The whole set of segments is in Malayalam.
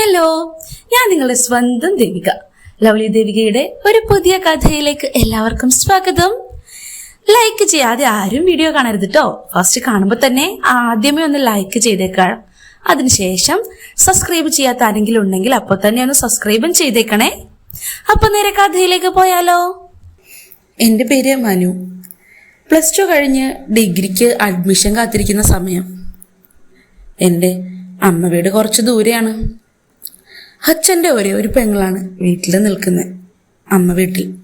ഹലോ ഞാൻ നിങ്ങളുടെ സ്വന്തം ദേവിക. ലവ്ലി ദേവികയുടെ ഒരു പുതിയ കഥയിലേക്ക് എല്ലാവർക്കും സ്വാഗതം. ലൈക്ക് ചെയ്യാതെ ആരും വീഡിയോ കാണരുത് കേട്ടോ ഫസ്റ്റ് കാണുമ്പോൾ തന്നെ ആദ്യമേ ഒന്ന് ലൈക്ക് ചെയ്തേക്കാം. അതിനുശേഷം സബ്സ്ക്രൈബ് ചെയ്യാത്ത ആരെങ്കിലും ഉണ്ടെങ്കിൽ അപ്പോൾ തന്നെ ഒന്ന് സബ്സ്ക്രൈബും ചെയ്തേക്കണേ. അപ്പൊ നേരെ കഥയിലേക്ക് പോയാലോ? എന്റെ പേര് മനു. പ്ലസ് ടു കഴിഞ്ഞ് ഡിഗ്രിക്ക് അഡ്മിഷൻ കാത്തിരിക്കുന്ന സമയം. എന്റെ അമ്മ വീട് കുറച്ച് ദൂരെയാണ്. അച്ഛന്റെ ഒരേ ഒരു പെങ്ങളാണ് വീട്ടിൽ നിൽക്കുന്നത് അമ്മ വീട്ടിൽ.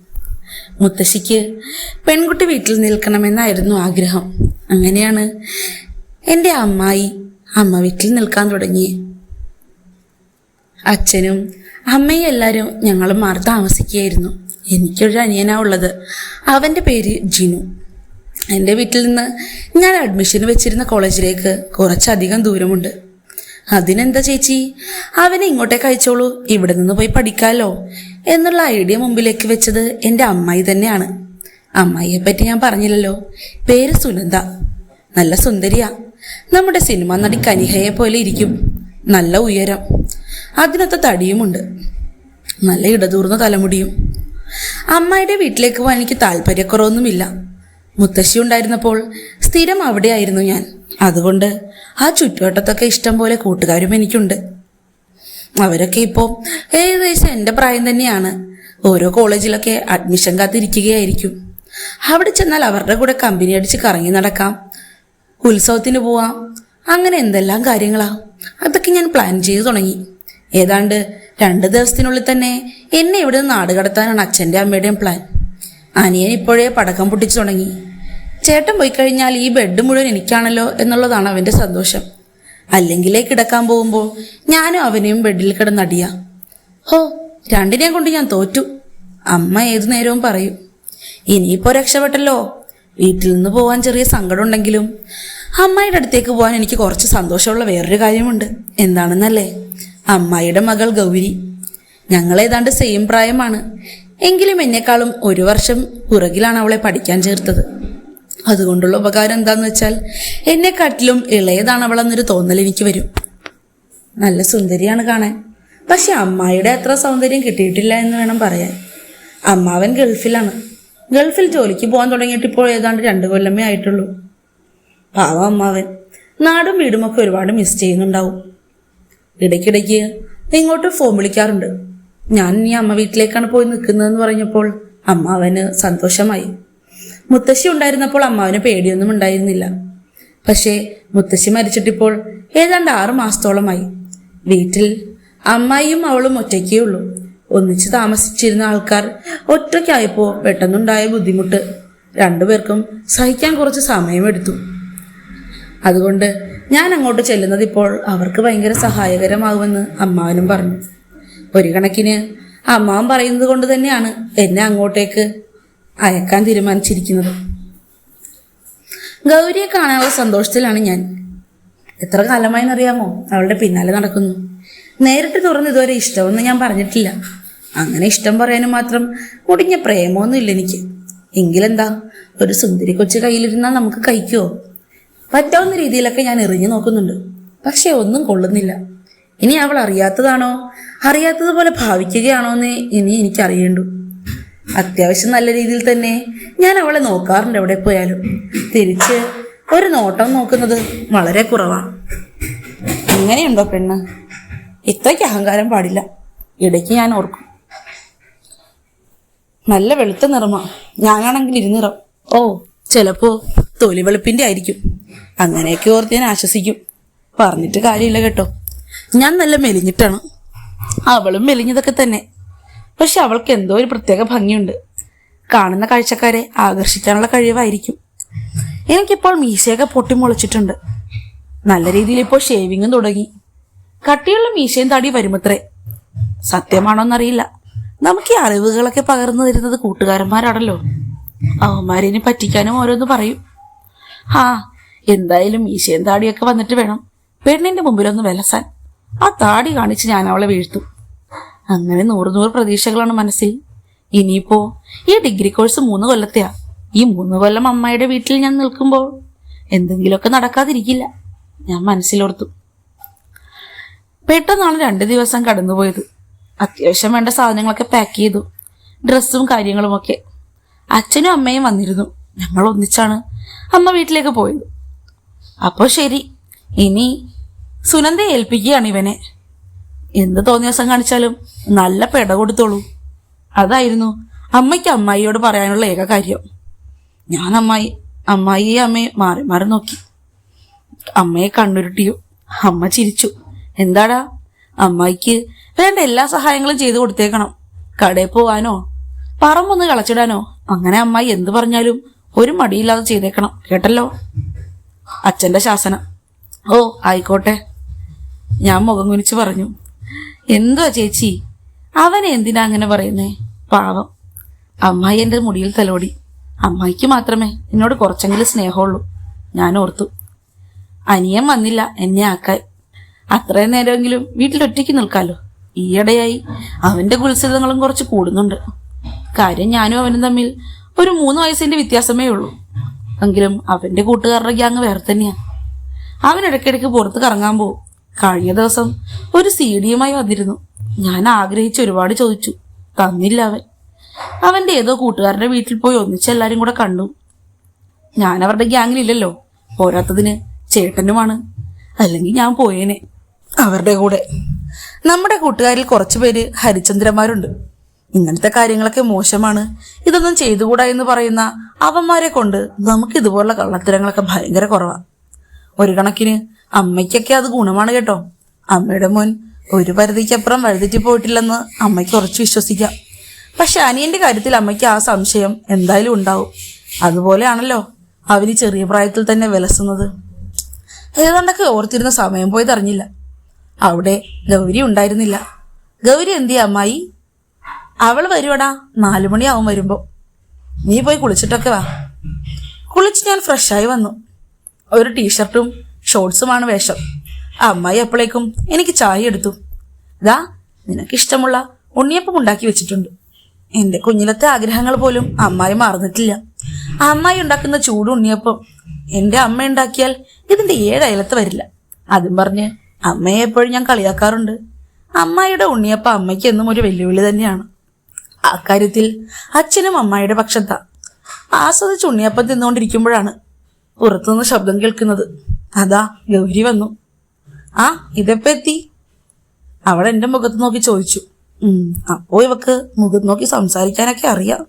മുത്തശ്ശിക്ക് പെൺകുട്ടി വീട്ടിൽ നിൽക്കണമെന്നായിരുന്നു ആഗ്രഹം. അങ്ങനെയാണ് എന്റെ അമ്മായി അമ്മ വീട്ടിൽ നിൽക്കാൻ തുടങ്ങി. അച്ഛനും അമ്മയും എല്ലാവരും ഞങ്ങൾ മാറി താമസിക്കുകയായിരുന്നു. എനിക്കൊരു അനിയനാ ഉള്ളത്. അവന്റെ പേര് ജിനു. എന്റെ വീട്ടിൽ നിന്ന് ഞാൻ അഡ്മിഷൻ വെച്ചിരുന്ന കോളേജിലേക്ക് കുറച്ചധികം ദൂരമുണ്ട്. അതിനെന്താ ചേച്ചി? അവനെ ഇങ്ങോട്ടേക്ക് അയച്ചോളൂ. ഇവിടെ നിന്ന് പോയി പഠിക്കാലോ. എന്നുള്ള ഐഡിയ മുമ്പിലേക്ക് വെച്ചത് എന്റെ അമ്മായി തന്നെയാണ്. അമ്മായിയെ പറ്റി ഞാൻ പറഞ്ഞില്ലല്ലോ. പേര് സുനന്ദ. നല്ല സുന്ദരിയാ. നമ്മുടെ സിനിമ നടി കനിഹയെ പോലെ ഇരിക്കും. നല്ല ഉയരം. അതിനൊത്ത തടിയുമുണ്ട്. നല്ല ഇടതൂർന്ന തലമുടിയും. അമ്മായിയുടെ വീട്ടിലേക്ക് പോകാൻ എനിക്ക് താല്പര്യക്കുറവൊന്നുമില്ല. മുത്തശ്ശി ഉണ്ടായിരുന്നപ്പോൾ സ്ഥിരം അവിടെയായിരുന്നു ഞാൻ. അതുകൊണ്ട് ആ ചുറ്റുവട്ടത്തൊക്കെ ഇഷ്ടം പോലെ കൂട്ടുകാരും എനിക്കുണ്ട്. അവരൊക്കെ ഇപ്പോൾ ഏകദേശം എന്റെ പ്രായം തന്നെയാണ്. ഓരോ കോളേജിലൊക്കെ അഡ്മിഷൻ കാത്തിരിക്കുകയായിരിക്കും. അവിടെ ചെന്നാൽ അവരുടെ കൂടെ കമ്പനി അടിച്ച് കറങ്ങി നടക്കാം. ഉത്സവത്തിന് പോവാം. അങ്ങനെ എന്തെല്ലാം കാര്യങ്ങളാ? അതൊക്കെ ഞാൻ പ്ലാൻ ചെയ്തു തുടങ്ങി. ഏതാണ്ട് രണ്ട് ദിവസത്തിനുള്ളിൽ തന്നെ എന്നെ ഇവിടെ നിന്ന് നാട് കടത്താനാണ് അച്ഛന്റെ അമ്മയുടെയും പ്ലാൻ അനിയൻ ഇപ്പോഴേ പടക്കം പൊട്ടിച്ചു തുടങ്ങി. ചേട്ടൻ പോയി കഴിഞ്ഞാൽ ഈ ബെഡ് മുഴുവൻ എനിക്കാണല്ലോ എന്നുള്ളതാണ് അവന്റെ സന്തോഷം. അല്ലെങ്കിലേ കിടക്കാൻ പോകുമ്പോൾ ഞാനും അവനെയും ബെഡിൽ കിടന്നടിയ ഹോ രണ്ടിനെയും കൊണ്ട് ഞാൻ തോറ്റു. അമ്മ ഏതു നേരവും പറയും ഇനിയിപ്പോ രക്ഷപ്പെട്ടല്ലോ. വീട്ടിൽ നിന്ന് പോവാൻ ചെറിയ സങ്കടമുണ്ടെങ്കിലും അമ്മായിയുടെ അടുത്തേക്ക് പോകാൻ എനിക്ക് കുറച്ച് സന്തോഷമുള്ള വേറൊരു കാര്യമുണ്ട്. എന്താണെന്നല്ലേ? അമ്മായിയുടെ മകൾ ഗൗരി. ഞങ്ങൾ ഏതാണ്ട് സെയിം പ്രായമാണ്. എങ്കിലും എന്നെക്കാളും ഒരു വർഷം പുറകിലാണ് അവളെ പഠിക്കാൻ ചേർത്തത്. അതുകൊണ്ടുള്ള ഉപകാരം എന്താന്ന് വെച്ചാൽ എന്നെക്കാട്ടിലും ഇളയതാണ് അവളെന്നൊരു തോന്നൽ എനിക്ക് വരും. നല്ല സുന്ദരിയാണ് കാണാൻ. പക്ഷെ അമ്മായിയുടെ അത്ര സൗന്ദര്യം കിട്ടിയിട്ടില്ല എന്ന് വേണം പറയാൻ. അമ്മാവൻ ഗൾഫിലാണ്. ഗൾഫിൽ ജോലിക്ക് പോകാൻ തുടങ്ങിയിട്ട് ഇപ്പോൾ ഏതാണ്ട് രണ്ട് കൊല്ലമേ ആയിട്ടുള്ളൂ. പാവ അമ്മാവൻ. നാടും വീടും ഒക്കെ ഒരുപാട് മിസ് ചെയ്യുന്നുണ്ടാവും. ഇടയ്ക്കിടയ്ക്ക് ഇങ്ങോട്ട് ഫോൺ വിളിക്കാറുണ്ട്. ഞാൻ ഇനി അമ്മ വീട്ടിലേക്കാണ് പോയി നിൽക്കുന്നതെന്ന് പറഞ്ഞപ്പോൾ അമ്മാവന് സന്തോഷമായി. മുത്തശ്ശി ഉണ്ടായിരുന്നപ്പോൾ അമ്മാവിന് പേടിയൊന്നും ഉണ്ടായിരുന്നില്ല. പക്ഷേ മുത്തശ്ശി മരിച്ചിട്ടിപ്പോൾ ഏതാണ്ട് ആറു മാസത്തോളമായി. വീട്ടിൽ അമ്മായിയും അവളും ഒറ്റയ്ക്കേ ഉള്ളൂ. ഒന്നിച്ച് താമസിച്ചിരുന്ന ആൾക്കാർ ഒറ്റയ്ക്കായപ്പോൾ പെട്ടെന്നുണ്ടായ ബുദ്ധിമുട്ട് രണ്ടുപേർക്കും സഹിക്കാൻ കുറച്ച് സമയമെടുത്തു. അതുകൊണ്ട് ഞാൻ അങ്ങോട്ട് ചെല്ലുന്നത് ഇപ്പോൾ അവർക്ക് ഭയങ്കര സഹായകരമാകുമെന്ന് അമ്മാവനും പറഞ്ഞു. ഒരു കണക്കിന് അമ്മാവൻ പറയുന്നത് കൊണ്ട് തന്നെയാണ് എന്നെ അങ്ങോട്ടേക്ക് അയക്കാൻ തീരുമാനിച്ചിരിക്കുന്നത്. ഗൗരിയെ കാണാനുള്ള സന്തോഷത്തിലാണ് ഞാൻ. എത്ര കാലമായി അറിയാമോ അവളുടെ പിന്നാലെ നടക്കുന്നു. നേരിട്ട് തുറന്ന് ഇതുവരെ ഇഷ്ടമെന്ന് ഞാൻ പറഞ്ഞിട്ടില്ല. അങ്ങനെ ഇഷ്ടം പറയാനും മാത്രം മുടിഞ്ഞ പ്രേമമൊന്നും ഇല്ല എനിക്ക്. എങ്കിലെന്താ? ഒരു സുന്ദരി കൊച്ചു കയ്യിലിരുന്നാൽ നമുക്ക് കഴിക്കുമോ പറ്റാവുന്ന രീതിയിലൊക്കെ ഞാൻ എറിഞ്ഞു നോക്കുന്നുണ്ട്. പക്ഷെ ഒന്നും കൊള്ളുന്നില്ല. ഇനി അവൾ അറിയാത്തതാണോ? അറിയാത്തതുപോലെ ഭാവിക്കുകയാണോ എന്ന് ഇനി എനിക്കറിയേണ്ടു. അത്യാവശ്യം നല്ല രീതിയിൽ തന്നെ. ഞാൻ അവളെ നോക്കാറുണ്ട് എവിടെ പോയാലും. തിരിച്ച് ഒരു നോട്ടം നോക്കുന്നത് വളരെ കുറവാണ് എങ്ങനെയുണ്ടോ പെണ്ണ്? ഇത്രയ്ക്ക് അഹങ്കാരം പാടില്ല. ഇടയ്ക്ക് ഞാൻ ഓർക്കും. നല്ല വെളുത്ത നിറമാ. ഞാനാണെങ്കിൽ ഇരുനിറം. ഓ ചിലപ്പോ തൊലി വെളുപ്പിന്റെ ആയിരിക്കും. അങ്ങനെയൊക്കെ ഓർത്ത് ഞാൻ ആശ്വസിക്കും. പറഞ്ഞിട്ട് കാര്യമില്ല കേട്ടോ. ഞാൻ നല്ല മെലിഞ്ഞിട്ടാണ്. അവളും മെലിഞ്ഞതൊക്കെ തന്നെ. പക്ഷെ അവൾക്ക് എന്തോ ഒരു പ്രത്യേക ഭംഗിയുണ്ട്. കാണുന്ന കാഴ്ചക്കാരെ ആകർഷിക്കാനുള്ള കഴിവായിരിക്കും. എനിക്കിപ്പോൾ മീശയൊക്കെ പൊട്ടിമുളച്ചിട്ടുണ്ട്. നല്ല രീതിയിൽ ഇപ്പോൾ ഷേവിങ്ങും തുടങ്ങി. കട്ടിയുള്ള മീശയും തടി വരുമത്രേ. സത്യമാണോന്നറിയില്ല. നമുക്ക് ഈ അറിവുകളൊക്കെ പകർന്നു തരുന്നത് കൂട്ടുകാരന്മാരാണല്ലോ. അവന്മാരിനി പറ്റിക്കാനും ഓരോന്ന് പറയും. ആ എന്തായാലും മീശയും താടിയൊക്കെ വന്നിട്ട് വേണം. പെണ്ണിന്റെ മുമ്പിലൊന്ന് വിലസാൻ. ആ താടി കാണിച്ച് ഞാൻ അവളെ വീഴ്ത്തും. അങ്ങനെ നൂറ് നൂറ് പ്രതീക്ഷകളാണ് മനസ്സിൽ. ഇനിയിപ്പോ ഈ ഡിഗ്രി കോഴ്സ് മൂന്ന് കൊല്ലത്തെയാ. ഈ മൂന്ന് കൊല്ലം അമ്മയുടെ വീട്ടിൽ ഞാൻ നിൽക്കുമ്പോൾ എന്തെങ്കിലുമൊക്കെ നടക്കാതിരിക്കില്ല. ഞാൻ മനസ്സിലോർത്തു. പെട്ടെന്നാണ് രണ്ട് ദിവസം കടന്നുപോയത്. അത്യാവശ്യം വേണ്ട സാധനങ്ങളൊക്കെ പാക്ക് ചെയ്തു. ഡ്രസ്സും കാര്യങ്ങളുമൊക്കെ അച്ഛനും അമ്മയും വന്നിരുന്നു. ഞങ്ങൾ ഒന്നിച്ചാണ് അമ്മ വീട്ടിലേക്ക് പോയത്. അപ്പോൾ ശരി. ഇനി സുനന്ദയെ ഏൽപ്പിക്കുകയാണ് ഇവനെ. എന്ത് തോന്നിയ ദിവസം കാണിച്ചാലും നല്ല പെട കൊടുത്തോളൂ. അതായിരുന്നു അമ്മയ്ക്ക് അമ്മായിയോട് പറയാനുള്ള ഏക കാര്യം. ഞാൻ അമ്മായി അമ്മായി അമ്മയെ മാറി മാറി നോക്കി. അമ്മയെ കണ്ണുരുട്ടിയോ അമ്മ ചിരിച്ചു. എന്താടാ? അമ്മായിക്ക് വേണ്ട എല്ലാ സഹായങ്ങളും ചെയ്തു കൊടുത്തേക്കണം. കടയിൽ പോവാനോ? പറമ്പൊന്ന് കളച്ചിടാനോ? അങ്ങനെ അമ്മായി എന്ത് പറഞ്ഞാലും ഒരു മടിയില്ലാതെ ചെയ്തേക്കണം. കേട്ടല്ലോ? അച്ഛന്റെ ശാസനം. ഓ ആയിക്കോട്ടെ. ഞാൻ മുഖം കുനിച്ച് പറഞ്ഞു. എന്തുവാ ചേച്ചി? അവനെ എന്തിനാ അങ്ങനെ പറയുന്നേ? പാവം. അമ്മായി എന്റെ മുടിയിൽ തലോടി. അമ്മായിക്ക് മാത്രമേ എന്നോട് കുറച്ചെങ്കിലും സ്നേഹമുള്ളൂ. ഞാൻ ഓർത്തു. അനിയൻ വന്നില്ല എന്നെ ആക്കാൻ. അത്രയും നേരമെങ്കിലും വീട്ടിൽ ഒറ്റയ്ക്ക് നിൽക്കാലോ. ഈയിടെയായി അവന്റെ കുത്സിതങ്ങളും കുറച്ച് കൂടുന്നുണ്ട്. കാര്യം ഞാനും അവനും തമ്മിൽ ഒരു മൂന്ന് വയസ്സിന്റെ വ്യത്യാസമേ ഉള്ളൂ. എങ്കിലും അവന്റെ കൂട്ടുകാരുടെ ഗ്യാങ് വേറെ തന്നെയാ. അവൻ ഇടയ്ക്കിടയ്ക്ക് പുറത്ത് കറങ്ങാൻ പോകും കഴിഞ്ഞ ദിവസം ഒരു സി ഡിയുമായി വന്നിരുന്നു. ഞാൻ ആഗ്രഹിച്ച് ഒരുപാട് ചോദിച്ചു. തന്നില്ല അവൻ. അവന്റെ ഏതോ കൂട്ടുകാരുടെ വീട്ടിൽ പോയി ഒന്നിച്ച് എല്ലാരും കൂടെ കണ്ടു. ഞാൻ അവരുടെ ഗ്യാങ്ങിലില്ലല്ലോ. പോരാത്തതിന് ചേട്ടനുമാണ്. അല്ലെങ്കിൽ ഞാൻ പോയേനെ. അവരുടെ കൂടെ. നമ്മുടെ കൂട്ടുകാരിൽ കുറച്ചു പേര് ഹരിചന്ദ്രന്മാരുണ്ട്. ഇങ്ങനത്തെ കാര്യങ്ങളൊക്കെ മോശമാണ്. ഇതൊന്നും ചെയ്തുകൂടാ എന്ന് പറയുന്ന അവന്മാരെ കൊണ്ട് നമുക്ക് ഇതുപോലുള്ള കള്ളത്തരങ്ങളൊക്കെ ഭയങ്കര കുറവാണ് ഒരു കണക്കിന് അമ്മയ്ക്കൊക്കെ അത് ഗുണമാണ് കേട്ടോ. അമ്മയുടെ മോൻ ഒരു പരിധിക്കപ്പുറം വഴുതിറ്റി പോയിട്ടില്ലെന്ന് അമ്മയ്ക്ക് ഉറച്ചു വിശ്വസിക്കാം. പക്ഷെ അനിയന്റെ കാര്യത്തിൽ അമ്മയ്ക്ക് ആ സംശയം എന്തായാലും ഉണ്ടാവും. അതുപോലെയാണല്ലോ അവന് ചെറിയ പ്രായത്തിൽ തന്നെ വിലസുന്നത്. ഏതാണ്ടൊക്കെ ഓർത്തിരുന്ന സമയം പോയി അറിഞ്ഞില്ല. അവിടെ ഗൗരി ഉണ്ടായിരുന്നില്ല. ഗൗരി എന്തിയ അമ്മായി? അവൾ വരുവടാ നാലു മണിയാവും വരുമ്പോ. നീ പോയി കുളിച്ചിട്ടൊക്കെ വാ. കുളിച്ച് ഞാൻ ഫ്രഷായി വന്നു. ഒരു ടീഷർട്ടും ഷോർട്സുമാണ് വേഷം. അമ്മായി എപ്പോഴേക്കും എനിക്ക് ചായ എടുത്തു. ദാ നിനക്കിഷ്ടമുള്ള ഉണ്ണിയപ്പം ഉണ്ടാക്കി വെച്ചിട്ടുണ്ട്. എന്റെ കുഞ്ഞിലത്തെ ആഗ്രഹങ്ങൾ പോലും അമ്മായി മറന്നിട്ടില്ല. അമ്മായി ഉണ്ടാക്കുന്ന ചൂട് ഉണ്ണിയപ്പം എന്റെ അമ്മ ഉണ്ടാക്കിയാൽ ഇതിന്റെ ഏഴയലത്ത് വരില്ല. അതും പറഞ്ഞ് അമ്മയെ എപ്പോഴും ഞാൻ കളിയാക്കാറുണ്ട്. അമ്മായിയുടെ ഉണ്ണിയപ്പം അമ്മയ്ക്ക് എന്നും ഒരു വെല്ലുവിളി തന്നെയാണ്. അക്കാര്യത്തിൽ അച്ഛനും അമ്മായിയുടെ പക്ഷത്താ. ആസ്വദിച്ച് ഉണ്ണിയപ്പം തിന്നുകൊണ്ടിരിക്കുമ്പോഴാണ് പുറത്തുനിന്ന് ശബ്ദം കേൾക്കുന്നത്. അതാ ഗൗരി വന്നു. ആ ഇതെപ്പോ എത്തി അവൾ എന്റെ മുഖത്ത് നോക്കി ചോദിച്ചു. ഉം അപ്പോ ഇവക്ക് മുഖത്ത് നോക്കി സംസാരിക്കാനൊക്കെ അറിയാം.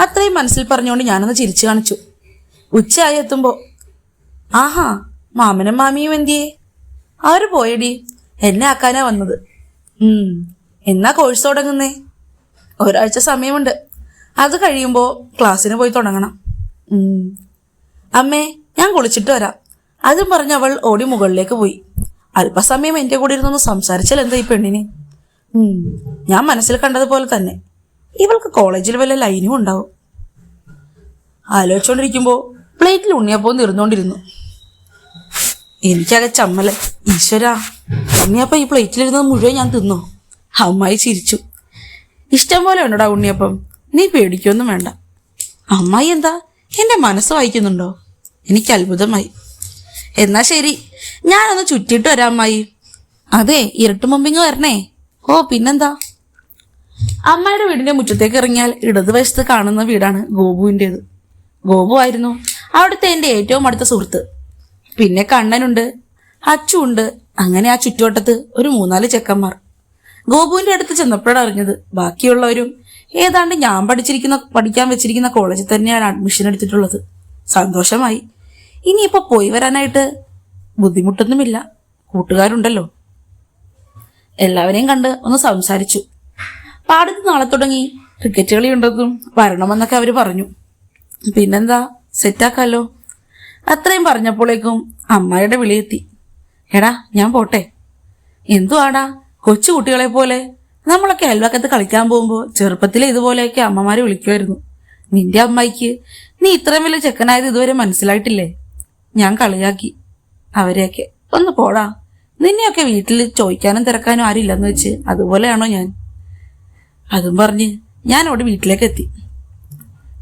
അത്രയും മനസ്സിൽ പറഞ്ഞുകൊണ്ട് ഞാനൊന്ന് ചിരിച്ചു കാണിച്ചു. ഉച്ചയായി എത്തുമ്പോൾ ആഹാ മാമനും മാമിയും എന്തിയേ? അവർ പോയടി? എന്നെ ആക്കാനാ വന്നത്. എന്നാ കോഴ്സ് തുടങ്ങുന്നേ? ഒരാഴ്ച സമയമുണ്ട്. അത് കഴിയുമ്പോൾ ക്ലാസ്സിന് പോയി തുടങ്ങണം. അമ്മേ ഞാൻ കുളിച്ചിട്ട് വരാം. അതും പറഞ്ഞ് അവൾ ഓടി മുകളിലേക്ക് പോയി. അല്പസമയം എന്റെ കൂടെ ഇരുന്നൊന്ന് സംസാരിച്ചാൽ എന്താ ഈ പെണ്ണിന്. ഞാൻ മനസ്സിൽ കണ്ടതുപോലെ തന്നെ. ഇവൾക്ക് കോളേജിൽ വല്ല ലൈനും ഉണ്ടാവും. ആലോചിച്ചുകൊണ്ടിരിക്കുമ്പോൾ പ്ലേറ്റിൽ ഉണ്ണിയപ്പം തീർന്നുകൊണ്ടിരുന്നു എനിക്കകെ ചമ്മൽ. ഈശ്വര ഉണ്ണിയപ്പം ഈ പ്ലേറ്റിലിരുന്നത് മുഴുവൻ ഞാൻ തിന്നു? അമ്മായി ചിരിച്ചു. ഇഷ്ടം പോലെ ഉണ്ടോടാ ഉണ്ണിയപ്പം? നീ പേടിക്കൊന്നും വേണ്ട. അമ്മായി എന്താ? എന്റെ മനസ്സ് വായിക്കുന്നുണ്ടോ? എനിക്ക് അത്ഭുതമായി. എന്നാ ശരി. ഞാനൊന്ന് ചുറ്റിട്ട് വരാമായി അതെ ഇരുട്ട് മുമ്പിങ് വരണേ. ഓ പിന്നെന്താ? അമ്മയുടെ വീടിന്റെ മുറ്റത്തേക്ക് ഇറങ്ങിയാൽ ഇടതുവശത്ത് കാണുന്ന വീടാണ് ഗോപുവിന്റെത് ഗോപു ആയിരുന്നു അവിടുത്തെ എന്റെ ഏറ്റവും അടുത്ത സുഹൃത്ത്. പിന്നെ കണ്ണനുണ്ട് അച്ചുണ്ട് അങ്ങനെ ആ ചുറ്റുവട്ടത്ത് ഒരു മൂന്നാൽ ചെക്കന്മാർ. ഗോപുവിന്റെ അടുത്ത് ചെന്നപ്പോഴാണ് അറിഞ്ഞത് ബാക്കിയുള്ളവരും ഏതാണ്ട് ഞാൻ പഠിച്ചിരിക്കുന്ന പഠിക്കാൻ വെച്ചിരിക്കുന്ന കോളേജിൽ തന്നെയാണ് അഡ്മിഷൻ എടുത്തിട്ടുള്ളത്. സന്തോഷമായി. ഇനിയിപ്പോ പോയി വരാനായിട്ട് ബുദ്ധിമുട്ടൊന്നുമില്ല. കൂട്ടുകാരുണ്ടല്ലോ. എല്ലാവരെയും കണ്ട് ഒന്ന് സംസാരിച്ചു. പാടത്ത് നാളെ തുടങ്ങി ക്രിക്കറ്റ് കളി ഉണ്ടെന്നും വരണമെന്നൊക്കെ അവർ പറഞ്ഞു. പിന്നെന്താ സെറ്റാക്കാലോ? അത്രയും പറഞ്ഞപ്പോഴേക്കും അമ്മായിയുടെ വിളിയെത്തി. എടാ ഞാൻ പോട്ടെ. എന്തുവാടാ കൊച്ചു കുട്ടികളെ പോലെ? നമ്മളൊക്കെ അയൽവക്കത്ത് കളിക്കാൻ പോകുമ്പോൾ ചെറുപ്പത്തിലെ ഇതുപോലെയൊക്കെ അമ്മമാരെ വിളിക്കുമായിരുന്നു. നിന്റെ അമ്മായിക്ക് നീ ഇത്രയും വലിയ ചെക്കനായത് ഇതുവരെ മനസ്സിലായിട്ടില്ലേ? ഞാൻ കളിയാക്കി. അവരെയൊക്കെ ഒന്ന് പോടാ. നിന്നെയൊക്കെ വീട്ടിൽ ചോദിക്കാനും തിരക്കാനും ആരില്ലെന്ന് വെച്ച് അതുപോലെയാണോ ഞാൻ? അതും പറഞ്ഞ് ഞാൻ അവിടെ വീട്ടിലേക്ക് എത്തി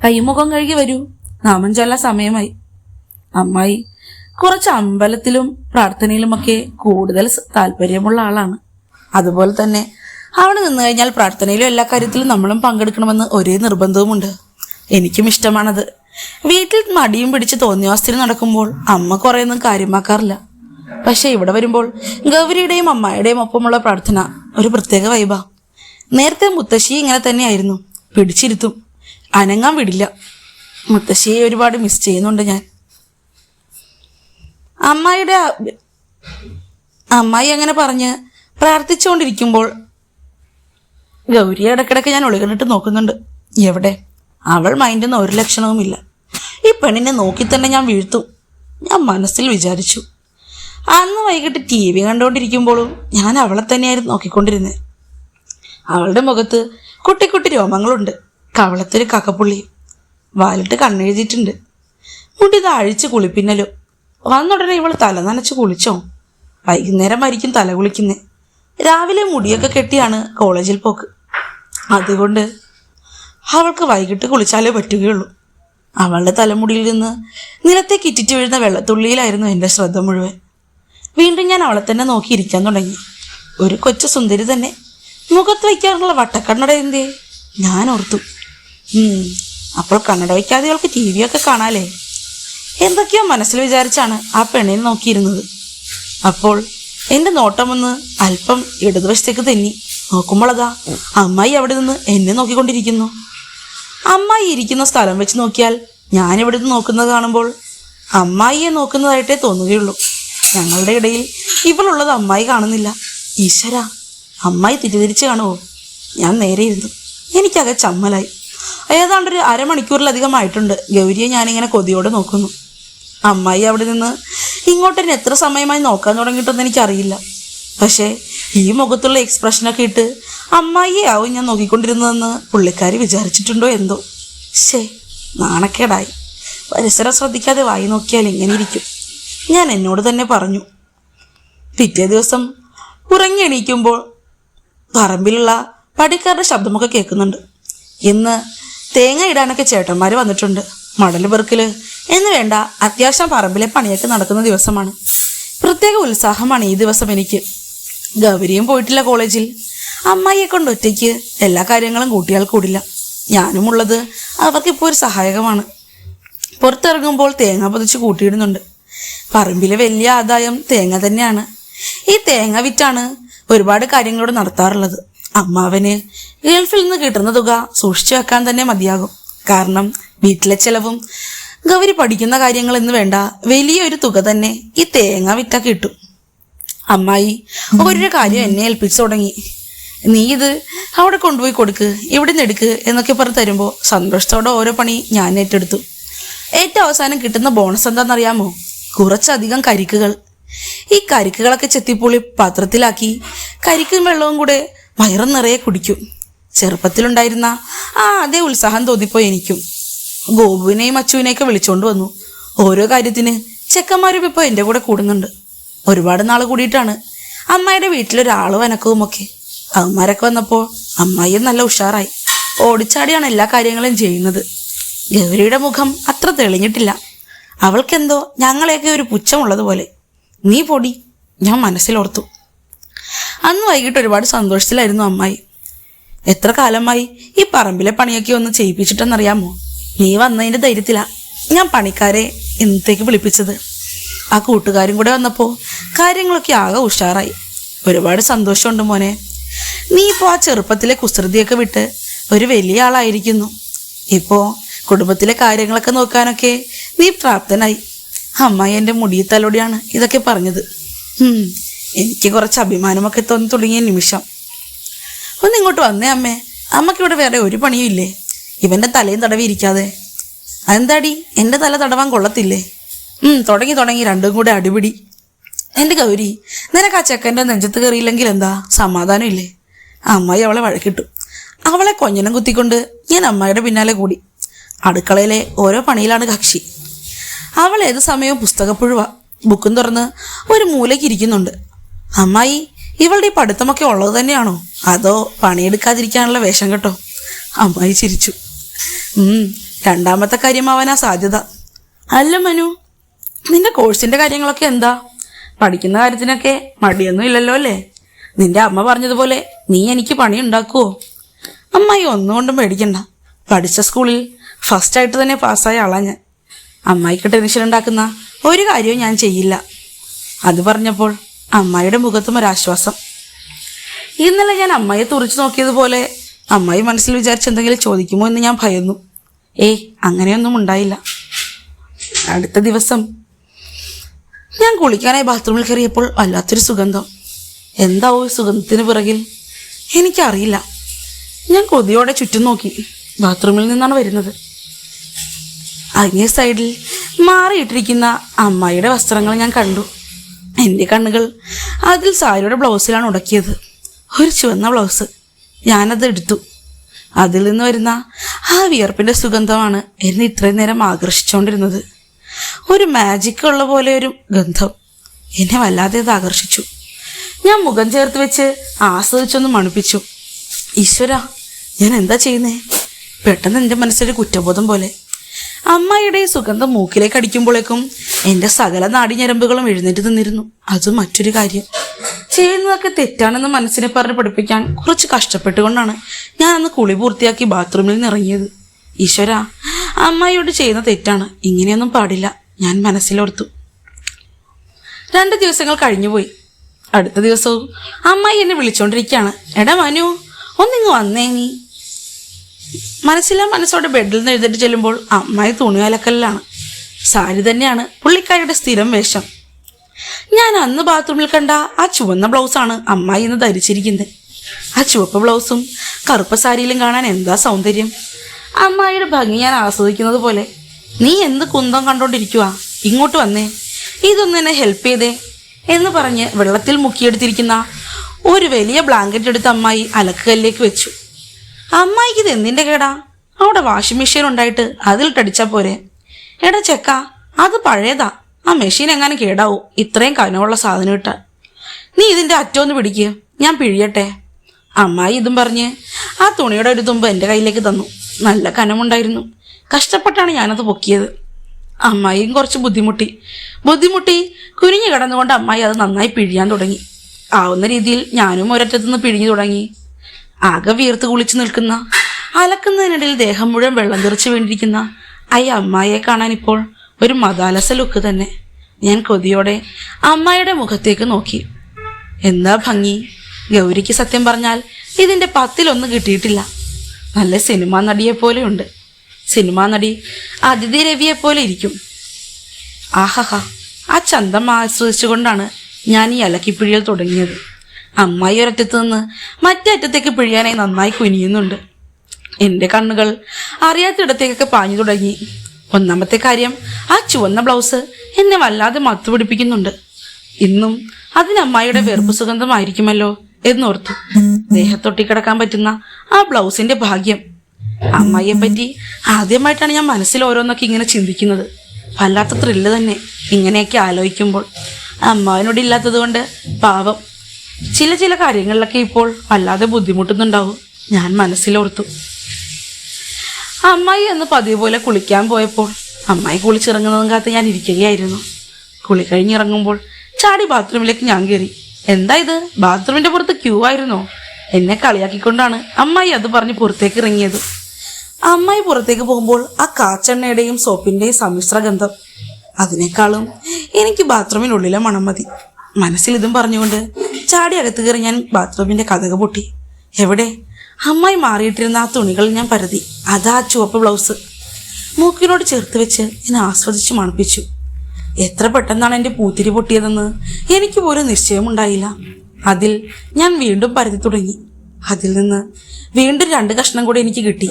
കൈമുഖം കഴുകി വരൂ. നാമം ചൊല്ലാൻ സമയമായി. അമ്മായി കുറച്ച് അമ്പലത്തിലും പ്രാർത്ഥനയിലുമൊക്കെ കൂടുതൽ താല്പര്യമുള്ള ആളാണ്. അതുപോലെ തന്നെ അവിടെ നിന്ന് കഴിഞ്ഞാൽ പ്രാർത്ഥനയിലും എല്ലാ കാര്യത്തിലും നമ്മളും പങ്കെടുക്കണമെന്ന് ഒരേ നിർബന്ധവുമുണ്ട്. എനിക്കും ഇഷ്ടമാണത്. വീട്ടിൽ മടിയും പിടിച്ച് തോന്നിയാവസ്ഥയിൽ നടക്കുമ്പോൾ അമ്മ കുറേയൊന്നും കാര്യമാക്കാറില്ല. പക്ഷെ ഇവിടെ വരുമ്പോൾ ഗൗരിയുടെയും അമ്മായിയുടെയും ഒപ്പമുള്ള പ്രാർത്ഥന ഒരു പ്രത്യേക വൈബാ നേരത്തെ മുത്തശ്ശി ഇങ്ങനെ തന്നെയായിരുന്നു. പിടിച്ചിരുത്തും. അനങ്ങാൻ വിടില്ല. മുത്തശ്ശിയെ ഒരുപാട് മിസ് ചെയ്യുന്നുണ്ട് ഞാൻ. അമ്മായിയുടെ അമ്മായി അങ്ങനെ പറഞ്ഞ് പ്രാർത്ഥിച്ചുകൊണ്ടിരിക്കുമ്പോൾ ഗൗരിയെ ഇടക്കിടക്ക് ഞാൻ ഒളികണ്ടിട്ട് നോക്കുന്നുണ്ട്. എവിടെ? അവൾ മൈൻഡൊന്നും ഒരു ലക്ഷണവുമില്ല. ഈ പെണ്ണിനെ നോക്കി തന്നെ ഞാൻ വീഴ്ത്തും. ഞാൻ മനസ്സിൽ വിചാരിച്ചു. അന്ന് വൈകിട്ട് ടി വി കണ്ടുകൊണ്ടിരിക്കുമ്പോഴും ഞാൻ അവളെ തന്നെയായിരുന്നു നോക്കിക്കൊണ്ടിരുന്നത് അവളുടെ മുഖത്ത് കുട്ടി കുട്ടി രോമങ്ങളുണ്ട്. കവളത്തൊരു കക്കപ്പുള്ളി. വാലിട്ട് കണ്ണെഴുതിയിട്ടുണ്ട്. മുടി അഴിച്ച് കുളിപ്പിന്നലോ. വന്നുടനെ ഇവൾ തല നനച്ച് കുളിച്ചോ. വൈകുന്നേരം ആയിരിക്കും തല കുളിക്കുന്നേ. രാവിലെ മുടിയൊക്കെ കെട്ടിയാണ് കോളേജിൽ പോക്ക്. അതുകൊണ്ട് അവൾക്ക് വൈകിട്ട് കുളിച്ചാലേ പറ്റുകയുള്ളൂ. അവളുടെ തലമുടിയിൽ നിന്ന് നിലത്തേക്ക് ഇറ്റിറ്റ് വീഴുന്ന വെള്ളത്തുള്ളിയിലായിരുന്നു എന്റെ ശ്രദ്ധ മുഴുവൻ. വീണ്ടും ഞാൻ അവളെ തന്നെ നോക്കിയിരിക്കാൻ തുടങ്ങി. ഒരു കൊച്ചു സുന്ദരി തന്നെ മുഖത്ത് വയ്ക്കാറുള്ള വട്ടക്കണ്ണട എന്തേ ഞാൻ ഓർത്തു. അപ്പോൾ കണ്ണട വയ്ക്കാതെ അവൾക്ക് ടി വി ഒക്കെ കാണാലേ എന്തൊക്കെയോ മനസ്സിൽ വിചാരിച്ചാണ് ആ പെണ്ണിനെ നോക്കിയിരുന്നത്. അപ്പോൾ എന്റെ നോട്ടമൊന്ന് അല്പം ഇടതുവശത്തേക്ക് തെന്നി. നോക്കുമ്പോഴതാ അമ്മായി അവിടെ നിന്ന് എന്നെ നോക്കിക്കൊണ്ടിരിക്കുന്നു. അമ്മായി ഇരിക്കുന്ന സ്ഥലം വെച്ച് നോക്കിയാൽ ഞാൻ നിന്ന് നോക്കുന്നത് കാണുമ്പോൾ അമ്മായിയെ നോക്കുന്നതായിട്ടേ തോന്നുകയുള്ളൂ. ഞങ്ങളുടെ ഇടയിൽ ഇവളുള്ളത് അമ്മായി കാണുന്നില്ല. ഈശ്വര അമ്മായി തിരിതിരിച്ച് കാണുമോ? ഞാൻ നേരെ ഇരുന്നു. എനിക്കകെ ചമ്മലായി. ഏതാണ്ടൊരു അരമണിക്കൂറിലധികമായിട്ടുണ്ട് ഗൗരിയെ ഞാനിങ്ങനെ കൊതിയോടെ നോക്കുന്നു. അമ്മായി അവിടെ നിന്ന് ഇങ്ങോട്ടിന് എത്ര സമയമായി നോക്കാൻ തുടങ്ങിയിട്ടൊന്നും എനിക്കറിയില്ല. പക്ഷേ ഈ മുഖത്തുള്ള എക്സ്പ്രഷനൊക്കെ ഇട്ട് അമ്മായിയെ ആവും ഞാൻ നോക്കിക്കൊണ്ടിരുന്നതെന്ന് പുള്ളിക്കാരി വിചാരിച്ചിട്ടുണ്ടോ എന്തോ? ശേ നാണക്കേടായി. പരിസരം ശ്രദ്ധിക്കാതെ വായി നോക്കിയാൽ ഇങ്ങനെ ഇരിക്കും. ഞാൻ എന്നോട് തന്നെ പറഞ്ഞു പിറ്റേ ദിവസം ഉറങ്ങി എണീക്കുമ്പോൾ പറമ്പിലുള്ള പടിക്കാരുടെ ശബ്ദമൊക്കെ കേൾക്കുന്നുണ്ട്. ഇന്ന് തേങ്ങ ഇടാനൊക്കെ ചേട്ടന്മാർ വന്നിട്ടുണ്ട്. മടൽ പെറുക്കൽ. എന്ന് വേണ്ട അത്യാവശ്യം പറമ്പിലെ പണിയൊക്കെ നടക്കുന്ന ദിവസമാണ്. പ്രത്യേക ഉത്സാഹമാണ് ഈ ദിവസം എനിക്ക്. ഗൗരിയും പോയിട്ടില്ല കോളേജിൽ. അമ്മായിയെ കൊണ്ട് ഒറ്റയ്ക്ക് എല്ലാ കാര്യങ്ങളും കൂട്ടിയാൽ കൂടില്ല. ഞാനും ഉള്ളത് അവർക്കിപ്പോൾ ഒരു സഹായകമാണ്. പുറത്തിറങ്ങുമ്പോൾ തേങ്ങ പൊതിച്ച് കൂട്ടിയിടുന്നുണ്ട്. പറമ്പിലെ വലിയ ആദായം തേങ്ങ തന്നെയാണ്. ഈ തേങ്ങ വിറ്റാണ് ഒരുപാട് കാര്യങ്ങളോട് നടത്താറുള്ളത്. അമ്മാവന് ഗൾഫിൽ നിന്ന് കിട്ടുന്ന തുക സൂക്ഷിച്ചു വെക്കാൻ തന്നെ മതിയാകും. കാരണം വീട്ടിലെ ചെലവും ഗൗരി പഠിക്കുന്ന കാര്യങ്ങൾ എന്ന് വേണ്ട വലിയൊരു തുക തന്നെ ഈ തേങ്ങ വിറ്റ കിട്ടും. അമ്മായി ഒരു കാര്യം എന്നെ ഏൽപ്പിച്ചു തുടങ്ങി. നീ ഇത് അവിടെ കൊണ്ടുപോയി കൊടുക്ക് ഇവിടെ നിന്ന് എടുക്ക് എന്നൊക്കെ പറഞ്ഞ് തരുമ്പോൾ സന്തോഷത്തോടെ ഓരോ പണി ഞാൻ ഏറ്റെടുത്തു. ഏറ്റവും അവസാനം കിട്ടുന്ന ബോണസ് എന്താണെന്നറിയാമോ? കുറച്ചധികം കരിക്കുകൾ. ഈ കരിക്കുകളൊക്കെ ചെത്തിപ്പൂളി പാത്രത്തിലാക്കി കരിക്കും വെള്ളവും കൂടെ വയറും നിറയെ കുടിക്കും. ചെറുപ്പത്തിലുണ്ടായിരുന്ന ആ അതേ ഉത്സാഹം തോന്നിപ്പോയി എനിക്കും. ഗോപുവിനെയും അച്ചുവിനെയൊക്കെ വിളിച്ചോണ്ട് വന്നു. ഓരോ കാര്യത്തിന് ചെക്കന്മാരും ഇപ്പോൾ എന്റെ കൂടെ കൂടുന്നുണ്ട്. ഒരുപാട് നാൾ കൂടിയിട്ടാണ്. അമ്മായിയുടെ വീട്ടിലൊരാളും അനക്കവും ഒക്കെ അവന്മാരൊക്കെ വന്നപ്പോൾ അമ്മായിയും നല്ല ഉഷാറായി. ഓടിച്ചാടിയാണ് എല്ലാ കാര്യങ്ങളും ചെയ്യുന്നത്. ഗൗരിയുടെ മുഖം അത്ര തെളിഞ്ഞിട്ടില്ല. അവൾക്കെന്തോ ഞങ്ങളെയൊക്കെ ഒരു പുച്ഛമുള്ളതുപോലെ. നീ പൊടി ഞാൻ മനസ്സിലോർത്തു. അന്ന് വൈകിട്ട് ഒരുപാട് സന്തോഷത്തിലായിരുന്നു അമ്മായി. എത്ര കാലമായി ഈ പറമ്പിലെ പണിയൊക്കെ ഒന്ന് ചെയ്യിപ്പിച്ചിട്ടെന്നറിയാമോ? നീ വന്നതിന്റെ ധൈര്യത്തിലാണ് ഞാൻ പണിക്കാരെ ഇന്നത്തേക്ക് വിളിപ്പിച്ചത്? ആ കൂട്ടുകാരും കൂടെ വന്നപ്പോൾ കാര്യങ്ങളൊക്കെ ആകെ ഉഷാറായി. ഒരുപാട് സന്തോഷമുണ്ട് മോനെ. നീ ഇപ്പോൾ ആ ചെറുപ്പത്തിലെ കുസൃതിയൊക്കെ വിട്ട് ഒരു വലിയ ആളായിരിക്കുന്നു. ഇപ്പോൾ കുടുംബത്തിലെ കാര്യങ്ങളൊക്കെ നോക്കാനൊക്കെ നീ പ്രാപ്തനായി. അമ്മായി എന്റെ മുടിയിൽ തലോടിയാണ് ഇതൊക്കെ പറഞ്ഞത്. എനിക്ക് കുറച്ച് അഭിമാനമൊക്കെ തോന്നി തുടങ്ങിയ നിമിഷം. ഒന്ന് ഇങ്ങോട്ട് വന്നേ അമ്മേ. അമ്മയ്ക്ക് ഇവിടെ വേറെ ഒരു പണിയും ഇല്ലേ? ഇവന്റെ തലയും തടവി ഇരിക്കാതെ അതെന്താടി? എന്റെ തല തടവാൻ കൊള്ളത്തില്ലേ? തുടങ്ങി തുടങ്ങി രണ്ടും കൂടെ അടിപിടി. എന്റെ ഗൗരി നിനക്ക് ആ ചെക്കന്റെ നെഞ്ചത്ത് കയറിയില്ലെങ്കിൽ എന്താ? സമാധാനം ഇല്ലേ അമ്മായി അവളെ വഴക്കിട്ടു. അവളെ കൊഞ്ഞനം കുത്തിക്കൊണ്ട് ഞാൻ അമ്മായിയുടെ പിന്നാലെ കൂടി. അടുക്കളയിലെ ഓരോ പണിയിലാണ് കക്ഷി. അവൾ ഏത് സമയവും പുസ്തകപ്പുഴുവ ബുക്കും തുറന്ന് ഒരു മൂലയ്ക്ക് ഇരിക്കുന്നുണ്ട്. അമ്മായി ഇവളുടെ ഈ പഠിത്തമൊക്കെ ഉള്ളത് തന്നെയാണോ? അതോ പണിയെടുക്കാതിരിക്കാനുള്ള വേഷം കേട്ടോ? അമ്മായി ചിരിച്ചു. രണ്ടാമത്തെ കാര്യമാവാനാ സാധ്യത. അല്ല മനു നിന്റെ കോഴ്സിന്റെ കാര്യങ്ങളൊക്കെ എന്താ? പഠിക്കുന്ന കാര്യത്തിനൊക്കെ മടിയൊന്നും ഇല്ലല്ലോ അല്ലേ? നിന്റെ അമ്മ പറഞ്ഞതുപോലെ നീ എനിക്ക് പണി ഉണ്ടാക്കുവോ? അമ്മായി ഒന്നുകൊണ്ടും പേടിക്കണ്ട. പഠിച്ച സ്കൂളിൽ ഫസ്റ്റ് ആയിട്ട് തന്നെ പാസ്സായ ആളാ ഞാൻ. അമ്മായിക്ക് ടെൻഷൻ ഉണ്ടാക്കുന്ന ഒരു കാര്യവും ഞാൻ ചെയ്യില്ല. അത് പറഞ്ഞപ്പോൾ അമ്മായിയുടെ മുഖത്തും ഒരാശ്വാസം ഇന്നലെ ഞാൻ അമ്മയെ തുറച്ചു നോക്കിയതുപോലെ അമ്മായി മനസ്സിൽ വിചാരിച്ച് എന്തെങ്കിലും ചോദിക്കുമോ എന്ന് ഞാൻ ഭയന്നു. ഏയ് അങ്ങനെയൊന്നും ഉണ്ടായില്ല. അടുത്ത ദിവസം ഞാൻ കുളിക്കാനായി ബാത്റൂമിൽ കയറിയപ്പോൾ വല്ലാത്തൊരു സുഗന്ധം. എന്താവോ ഈ സുഗന്ധത്തിന് പിറകിൽ? എനിക്കറിയില്ല. ഞാൻ കൊതിയോടെ ചുറ്റും നോക്കി. ബാത്റൂമിൽ നിന്നാണ് വരുന്നത്. അങ്ങേ സൈഡിൽ മാറിയിട്ടിരിക്കുന്ന അമ്മായിയുടെ വസ്ത്രങ്ങൾ ഞാൻ കണ്ടു. എന്റെ കണ്ണുകൾ അതിൽ സാരിയുടെ ബ്ലൗസിലാണ് ഉടക്കിയത്. ഒരു ചുവന്ന ബ്ലൗസ്. ഞാനത് എടുത്തു. അതിൽ നിന്ന് വരുന്ന ആ വിയർപ്പിന്റെ സുഗന്ധമാണ് എന്നെ ഇത്രയും നേരം ആകർഷിച്ചുകൊണ്ടിരുന്നത്. ഒരു മാജിക് ഉള്ള പോലെ ഒരു ഗന്ധം. എന്നെ വല്ലാതെ അത് ആകർഷിച്ചു. ഞാൻ മുഖം ചേർത്ത് വെച്ച് ആസ്വദിച്ചൊന്ന് മണുപ്പിച്ചു. ഈശ്വര ഞാൻ എന്താ ചെയ്യുന്നേ? പെട്ടെന്ന് എന്റെ മനസ്സിലൊരു കുറ്റബോധം പോലെ. അമ്മയുടെ സുഗന്ധം മൂക്കിലേക്ക് അടിക്കുമ്പോഴേക്കും എന്റെ സകല നാടിഞ്ഞരമ്പുകളും എഴുന്നേറ്റ് നിന്നിരുന്നു. അത് മറ്റൊരു കാര്യം. ചെയ്യുന്നതൊക്കെ തെറ്റാണെന്ന് മനസ്സിനെ പറഞ്ഞ് പഠിപ്പിക്കാൻ കുറച്ച് കഷ്ടപ്പെട്ടുകൊണ്ടാണ് ഞാൻ അന്ന് കുളി പൂർത്തിയാക്കി ബാത്റൂമിൽ നിന്ന് ഇറങ്ങിയത്. ഈശ്വര അമ്മായിയോട് ചെയ്യുന്ന തെറ്റാണ്. ഇങ്ങനെയൊന്നും പാടില്ല. ഞാൻ മനസ്സിലോർത്തു. രണ്ട് ദിവസങ്ങൾ കഴിഞ്ഞുപോയി. അടുത്ത ദിവസവും അമ്മായി എന്നെ വിളിച്ചോണ്ടിരിക്കുകയാണ്. എടാ മനു ഒന്നിങ്ങ് വന്നേ നീ. മനസ്സിലാ മനസ്സോടെ ബെഡിൽ നിന്ന് എഴുതിട്ട് ചെല്ലുമ്പോൾ അമ്മായി തുണി അലക്കലിലാണ് സാരി തന്നെയാണ് പുള്ളിക്കാരിയുടെ സ്ഥിരം വേഷം. ഞാൻ അന്ന് ബാത്റൂമിൽ കണ്ട ആ ചുവന്ന ബ്ലൗസാണ് അമ്മായി ഇന്ന് ധരിച്ചിരിക്കുന്നത്. ആ ചുവപ്പ് ബ്ലൗസും കറുപ്പ് സാരിയിലും കാണാൻ എന്താ സൗന്ദര്യം? അമ്മായിയുടെ ഭംഗി ഞാൻ ആസ്വദിക്കുന്നത് പോലെ നീ എന്ത് കുന്തം കണ്ടോണ്ടിരിക്കുക ഇങ്ങോട്ട് വന്നേ. ഇതൊന്ന് എന്നെ ഹെൽപ്പ് ചെയ്തേ. എന്ന് പറഞ്ഞ് വെള്ളത്തിൽ മുക്കിയെടുത്തിരിക്കുന്ന ഒരു വലിയ ബ്ലാങ്കറ്റ് എടുത്ത് അമ്മായി അലക്കുകല്ലേക്ക് വെച്ചു. അമ്മായിക്ക് ഇത് എന്തിന്റെ കേടാ? അവിടെ വാഷിംഗ് മെഷീൻ ഉണ്ടായിട്ട് അതിലിട്ടടിച്ചാ പോരെ. എടാ ചെക്ക അത് പഴയതാ. ആ മെഷീൻ എങ്ങനെ കേടാവും? ഇത്രയും കനമുള്ള സാധനം ഇട്ടാൽ. നീ ഇതിന്റെ അറ്റമൊന്ന് പിടിക്കുക ഞാൻ പിഴിയട്ടെ. അമ്മായി ഇതും പറഞ്ഞ് ആ തുണിയുടെ ഒരു തുമ്പ് എന്റെ കയ്യിലേക്ക് തന്നു. നല്ല കനമുണ്ടായിരുന്നു. കഷ്ടപ്പെട്ടാണ് ഞാനത് പൊക്കിയത്. അമ്മായിയും കുറച്ച് ബുദ്ധിമുട്ടി. ബുദ്ധിമുട്ടി കുനിഞ്ഞു കിടന്നുകൊണ്ട് അമ്മായി അത് നന്നായി പിഴിയാൻ തുടങ്ങി. ആവുന്ന രീതിയിൽ ഞാനും ഒരറ്റത്തുനിന്ന് പിഴിഞ്ഞു തുടങ്ങി. ആകെ വീർത്ത് കുളിച്ചു നിൽക്കുന്ന അലക്കുന്നതിനിടയിൽ ദേഹം മുഴുവൻ വെള്ളം തെറിച്ച് വീണ്ടിരിക്കുന്ന ഈ അമ്മായിയെ കാണാൻ ഇപ്പോൾ ഒരു മതാലസ ലുക്ക് തന്നെ ഞാൻ കൊതിയോടെ അമ്മായിയുടെ മുഖത്തേക്ക് നോക്കി. എന്താ ഭംഗി? ഗൗരിക്ക് സത്യം പറഞ്ഞാൽ ഇതിന്റെ പത്തിലൊന്നും കിട്ടിയിട്ടില്ല. നല്ല സിനിമാ നടിയെ പോലെയുണ്ട് സിനിമാ നടി അതിഥി രവിയെ പോലെ ഇരിക്കും. ആഹഹ ആ ചന്തം ആസ്വദിച്ചുകൊണ്ടാണ് ഞാൻ ഈ അലക്കിപ്പിഴിയൽ തുടങ്ങിയത്. അമ്മായി ഒരറ്റത്ത് നിന്ന് മറ്റേ അറ്റത്തേക്ക് പിഴിയാനായി നന്നായി കുനിയുന്നുണ്ട്. എന്റെ കണ്ണുകൾ അറിയാത്തിടത്തേക്കൊക്കെ പാഞ്ഞു തുടങ്ങി. ഒന്നാമത്തെ കാര്യം ആ ചുവന്ന ബ്ലൗസ് എന്നെ വല്ലാതെ മത്തു പിടിപ്പിക്കുന്നുണ്ട് ഇന്നും അതിന് അമ്മായിയുടെ വെറുപ്പ് സുഗന്ധമായിരിക്കുമല്ലോ എന്നോർത്തു. ദേഹത്തൊട്ടി കിടക്കാൻ പറ്റുന്ന ആ ബ്ലൗസിന്റെ ഭാഗ്യം. അമ്മായിയെ പറ്റി ആദ്യമായിട്ടാണ് ഞാൻ മനസ്സിൽ ഓരോന്നൊക്കെ ഇങ്ങനെ ചിന്തിക്കുന്നത്. വല്ലാത്ത ത്രില്ല് തന്നെ ഇങ്ങനെയൊക്കെ ആലോചിക്കുമ്പോൾ. അമ്മാവിനോട് ഇല്ലാത്തത് കൊണ്ട് പാവം. ചില ചില കാര്യങ്ങളിലൊക്കെ ഇപ്പോൾ വല്ലാതെ ബുദ്ധിമുട്ടുന്നുണ്ടാവും. ഞാൻ മനസ്സിലോർത്തു. അമ്മായി എന്ന് പതിവ് പോലെ കുളിക്കാൻ പോയപ്പോൾ അമ്മായി കുളിച്ചിറങ്ങുന്നതും കാത്ത് ഞാൻ ഇരിക്കുകയായിരുന്നു. കുളി കഴിഞ്ഞിറങ്ങുമ്പോൾ ചാടി ബാത്റൂമിലേക്ക് ഞാൻ കയറി എന്താ ഇത്? ബാത്റൂമിന്റെ പുറത്ത് ക്യൂ ആയിരുന്നോ? എന്നെ കളിയാക്കിക്കൊണ്ടാണ് അമ്മായി അത് പറഞ്ഞ് പുറത്തേക്ക് ഇറങ്ങിയത്. അമ്മായി പുറത്തേക്ക് പോകുമ്പോൾ ആ കാച്ചെണ്ണയുടെയും സോപ്പിന്റെയും സമ്മിശ്ര ഗന്ധം. അതിനേക്കാളും എനിക്ക് ബാത്റൂമിനുള്ളിലെ മണം മതി. മനസ്സിൽ ഇതും പറഞ്ഞുകൊണ്ട് ചാടി അകത്ത് കയറി ഞാൻ ബാത്റൂമിന്റെ കഥക പൊട്ടി. എവിടെ? അമ്മായി മാറിയിട്ടിരുന്ന ആ തുണികൾ ഞാൻ പരതി. അതാ ചുവപ്പ് ബ്ലൗസ്. മൂക്കിനോട് ചേർത്ത് വെച്ച് ഞാൻ ആസ്വദിച്ച് മണപ്പിച്ചു. എത്ര പെട്ടെന്നാണ് എന്റെ പൂത്തിരി പൊട്ടിയതെന്ന് എനിക്ക് പോലും നിശ്ചയമുണ്ടായില്ല. അതിൽ ഞാൻ വീണ്ടും പരതി തുടങ്ങി. അതിൽ നിന്ന് വീണ്ടും രണ്ട് കഷ്ണം കൂടി എനിക്ക് കിട്ടി.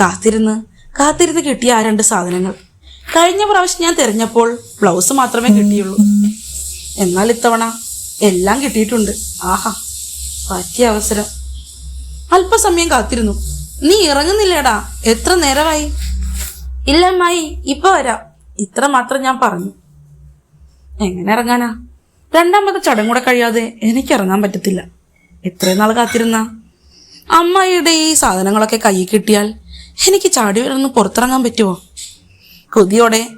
കാത്തിരുന്ന് കാത്തിരുന്ന് കിട്ടിയ ആ രണ്ട് സാധനങ്ങൾ. കഴിഞ്ഞ പ്രാവശ്യം ഞാൻ തിരഞ്ഞപ്പോൾ ബ്ലൗസ് മാത്രമേ കിട്ടിയുള്ളൂ. എന്നാൽ ഇത്തവണ എല്ലാം കിട്ടിയിട്ടുണ്ട്. ആഹാ പറ്റിയ അവസരം. അല്പസമയം കാത്തിരുന്നു. നീ ഇറങ്ങുന്നില്ലേടാ? എത്ര നേരമായി? ഇല്ലമ്മായി ഇപ്പൊ വരാം. ഇത്ര മാത്രം ഞാൻ പറഞ്ഞു. എങ്ങനെ ഇറങ്ങാനാ? രണ്ടാമത്തെ ചടങ്ങൂടെ കഴിയാതെ എനിക്ക് ഇറങ്ങാൻ പറ്റത്തില്ല. എത്രയും നാൾ കാത്തിരുന്ന? അമ്മായിയുടെ ഈ സാധനങ്ങളൊക്കെ കയ്യിൽ കിട്ടിയാൽ എനിക്ക് ചാടി വരുന്ന പുറത്തിറങ്ങാൻ പറ്റുമോ? കൊതിയോടെ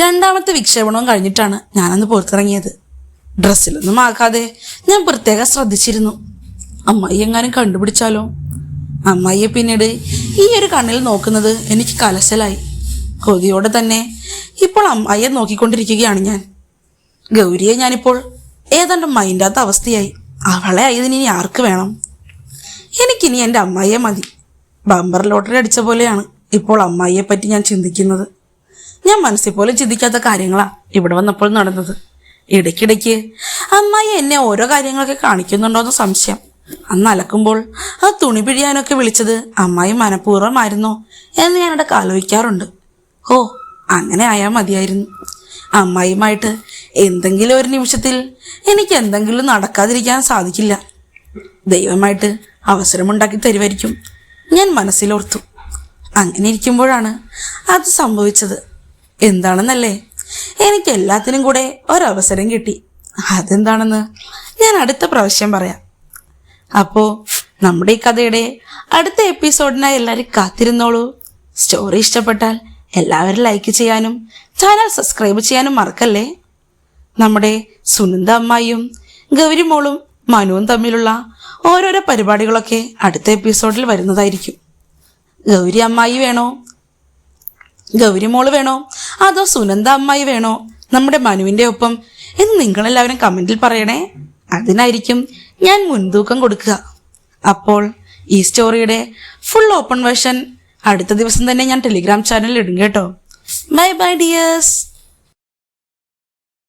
രണ്ടാമത്തെ വിക്ഷേപണവും കഴിഞ്ഞിട്ടാണ് ഞാനന്ന് പുറത്തിറങ്ങിയത്. ഡ്രസ്സിലൊന്നും ആക്കാതെ ഞാൻ പ്രത്യേകം ശ്രദ്ധിച്ചിരുന്നു. അമ്മായി എങ്ങാനും കണ്ടുപിടിച്ചാലോ? അമ്മായിയെ പിന്നീട് ഈ ഒരു കണ്ണിൽ നോക്കുന്നത് എനിക്ക് കലശലായി. കൊതിയോടെ തന്നെ ഇപ്പോൾ അമ്മായിയെ നോക്കിക്കൊണ്ടിരിക്കുകയാണ് ഞാൻ. ഗൗരിയെ ഞാനിപ്പോൾ ഏതാണ്ട് മൈൻഡാത്ത അവസ്ഥയായി. അവളെ ആയതിന് ഇനി ആർക്ക് വേണം? എനിക്കിനി എന്റെ അമ്മായിയെ മതി. ബമ്പർ ലോട്ടറി അടിച്ച പോലെയാണ് ഇപ്പോൾ അമ്മായിയെ പറ്റി ഞാൻ ചിന്തിക്കുന്നത്. ഞാൻ മനസ്സിൽ പോലും ചിന്തിക്കാത്ത കാര്യങ്ങളാണ് ഇവിടെ വന്നപ്പോൾ നടന്നത്. ഇടയ്ക്കിടയ്ക്ക് അമ്മായി എന്നെ ഓരോ കാര്യങ്ങളൊക്കെ കാണിക്കുന്നുണ്ടോയെന്ന് സംശയം. അന്ന് അലക്കുമ്പോൾ ആ തുണി പിഴിയാനൊക്കെ വിളിച്ചത് അമ്മായി മനഃപൂർവമായിരുന്നോ എന്ന് ഞാനിടക്ക് ആലോചിക്കാറുണ്ട്. ഓ അങ്ങനെ ആയാൽ മതിയായിരുന്നു. അമ്മായിയുമായിട്ട് എന്തെങ്കിലും ഒരു നിമിഷത്തിൽ എനിക്ക് എന്തെങ്കിലും നടക്കാതിരിക്കാൻ സാധിക്കില്ല. ദൈവമായിട്ട് അവസരമുണ്ടാക്കി തരുമായിരിക്കും. ഞാൻ മനസ്സിലോർത്തു. അങ്ങനെ ഇരിക്കുമ്പോഴാണ് അത് സംഭവിച്ചത്. എന്താണെന്നല്ലേ? എനിക്ക് എല്ലാത്തിനും കൂടെ ഒരവസരം കിട്ടി. അതെന്താണെന്ന് ഞാൻ അടുത്ത പ്രാവശ്യം പറയാം. അപ്പോൾ നമ്മുടെ ഈ കഥയുടെ അടുത്ത എപ്പിസോഡിനായി എല്ലാവരും കാത്തിരുന്നോളൂ. സ്റ്റോറി ഇഷ്ടപ്പെട്ടാൽ എല്ലാവരും ലൈക്ക് ചെയ്യാനും ചാനൽ സബ്സ്ക്രൈബ് ചെയ്യാനും മറക്കല്ലേ? നമ്മുടെ സുനന്ദ അമ്മായിയും ഗൗരിമോളും മനുവും തമ്മിലുള്ള ഓരോരോ പരിപാടികളൊക്കെ അടുത്ത എപ്പിസോഡിൽ വരുന്നതായിരിക്കും. ഗൗരി അമ്മായി വേണോ? ഗൗരി ഗൗരിമോൾ വേണോ? അതോ സുനന്ദ അമ്മായി വേണോ? നമ്മുടെ മനുവിന്റെ ഒപ്പം എന്ന് നിങ്ങളെല്ലാവരും കമന്റിൽ പറയണേ. അതിനായിരിക്കും ഞാൻ മുൻതൂക്കം കൊടുക്കുക. അപ്പോൾ ഈ സ്റ്റോറിയുടെ ഫുൾ ഓപ്പൺ വേർഷൻ അടുത്ത ദിവസം തന്നെ ഞാൻ ടെലിഗ്രാം ചാനലിൽ ഇടും കേട്ടോ. Bye bye dears